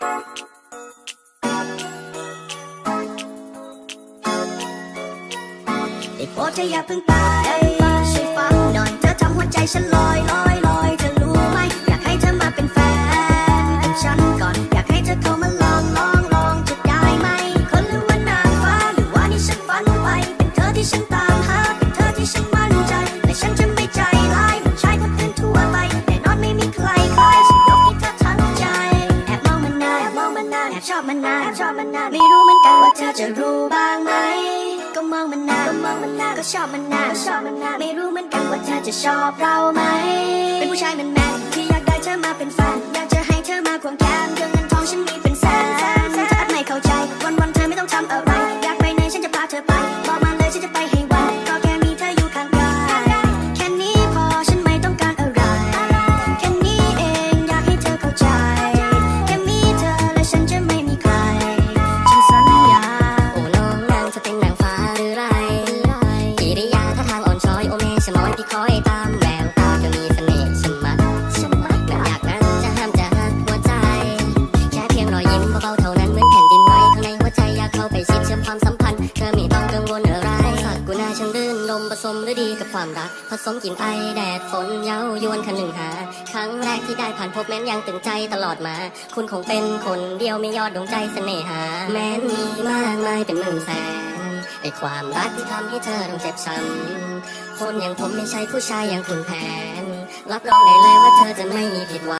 ได้โปรดเธออย่าเพิ่งไปช่วยฟังนอนเธอทำหัวใจฉันลอยลอยลอยเธอรู้ไหม อยากให้เธอมาเป็นแฟนกับฉันก่อน อยากให้เธอเข้ามาลองลองลองจะได้ไหม คนหรือว่านางฟ้าหรือว่านี่ฉันฝันไป เป็นเธอที่ฉัน ชอบมันนานชอบมันนานไม่รู้เหมือนกันว่าเธอจะรู้บ้างไหมก็มองมันนานก็มองมันนานก็ชอบมันนานก็ชอบมันนานไม่รู้เหมือนกันว่าเธอจะชอบเราไหม เชื่อมความสัมพันธ์ เธอไม่ต้องกังวลอะไรสักกูน่าช่างรื่นลมผสมฤดีกับความรัก ผสมกลิ่นไอแดดฝนเย้ายวนคันหนึ่งหา ครั้งแรกที่ได้ผ่านพบแม้นยังตึงใจตลอดมา คุณคงเป็นคนเดียวไม่ยอดดวงใจเสน่หา แม้นมีมากมายเป็นหมื่นแสนไอความรักที่ทำให้เธอต้องเจ็บช้ำคนอย่างผมไม่ใช่ผู้ชายอย่างคุณแผน รับรองได้เลยว่าเธอจะไม่มีผิดหวัง